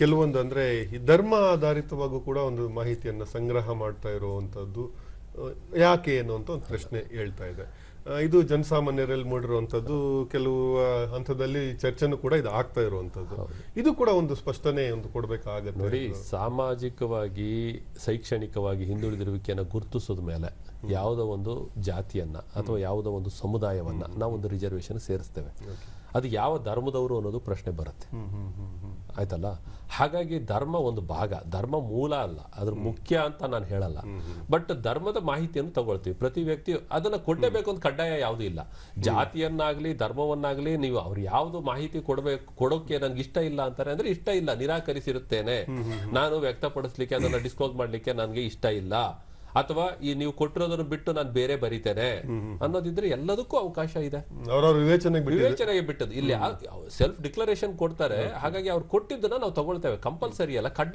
ಕೆಲವೊಂದು ಅಂದ್ರೆ ಈ ಧರ್ಮ ಆಧಾರಿತವಾಗೂ ಕೂಡ ಒಂದು ಮಾಹಿತಿಯನ್ನ ಸಂಗ್ರಹ ಮಾಡ್ತಾ ಇರುವಂತದ್ದು ಯಾಕೆ ಏನು ಅಂತ ಒಂದು ಪ್ರಶ್ನೆ ಹೇಳ್ತಾ ಇದೆ. ಇದು ಜನಸಾಮಾನ್ಯರಲ್ಲಿ ಮೂಡಿರುವಂತದ್ದು ಕೆಲವು ಹಂತದಲ್ಲಿ ಚರ್ಚೆನೂ ಕೂಡ ಇದು ಆಗ್ತಾ ಇರುವಂತದ್ದು. ಇದು ಕೂಡ ಒಂದು ಸ್ಪಷ್ಟನೆ ಒಂದು ಕೊಡ್ಬೇಕಾಗತ್ತೆ. ನೋಡಿ ಸಾಮಾಜಿಕವಾಗಿ ಶೈಕ್ಷಣಿಕವಾಗಿ ಹಿಂದುಳಿದಿರುವಿಕೆಯನ್ನು ಗುರುತಿಸೋದ ಮೇಲೆ ಯಾವುದೋ ಒಂದು ಜಾತಿಯನ್ನ ಅಥವಾ ಯಾವುದೋ ಒಂದು ಸಮುದಾಯವನ್ನ ನಾವು ಒಂದು ರಿಸರ್ವೇಶನ್ ಸೇರಿಸ್ತೇವೆ. ಅದು ಯಾವ ಧರ್ಮದವರು ಅನ್ನೋದು ಪ್ರಶ್ನೆ ಬರುತ್ತೆ. ಆಯ್ತಲ್ಲ? ಹಾಗಾಗಿ ಧರ್ಮ ಒಂದು ಭಾಗ. ಧರ್ಮ ಮೂಲ ಅಲ್ಲ. ಅದ್ರ ಮುಖ್ಯ ಅಂತ ನಾನು ಹೇಳಲ್ಲ. ಬಟ್ ಧರ್ಮದ ಮಾಹಿತಿಯನ್ನು ತಗೊಳ್ತೀವಿ. ಪ್ರತಿ ವ್ಯಕ್ತಿ ಅದನ್ನ ಕೊಡಲೇಬೇಕು ಅಂತ ಕಡ್ಡಾಯ ಯಾವುದು ಇಲ್ಲ. ಜಾತಿಯನ್ನಾಗ್ಲಿ ಧರ್ಮವನ್ನಾಗ್ಲಿ ನೀವು ಅವ್ರು ಯಾವ್ದು ಮಾಹಿತಿ ಕೊಡಬೇಕು ಕೊಡೋಕೆ ನನ್ಗೆ ಇಷ್ಟ ಇಲ್ಲ ಅಂತಾರೆ ಅಂದ್ರೆ ಇಷ್ಟ ಇಲ್ಲ ನಿರಾಕರಿಸಿರುತ್ತೇನೆ. ನಾನು ವ್ಯಕ್ತಪಡಿಸ್ಲಿಕ್ಕೆ ಅದನ್ನ ಡಿಸ್ಕ್ಲೋಸ್ ಮಾಡ್ಲಿಕ್ಕೆ ನನಗೆ ಇಷ್ಟ ಇಲ್ಲ. ಅಥವಾ ಈ ನೀವು ಕೊಟ್ಟಿರೋದನ್ನು ಬಿಟ್ಟು ನಾನು ಬೇರೆ ಬರೀತೇನೆ ಅನ್ನೋದಿದ್ರೆ ಎಲ್ಲದಕ್ಕೂ ಅವಕಾಶ ಇದೆ. ವಿವೇಚನೆಗೆ ಬಿಟ್ಟದ್ದು. ಇಲ್ಲಿ ಸೆಲ್ಫ್ ಡಿಕ್ಲರೇಷನ್ ಕೊಡ್ತಾರೆ. ಹಾಗಾಗಿ ಅವ್ರು ಕೊಟ್ಟಿದ್ದನ್ನ ನಾವು ತಗೊಳ್ತೇವೆ. ಕಂಪಲ್ಸರಿ ಅಲ್ಲ. ಕಡ್ಡಾಯ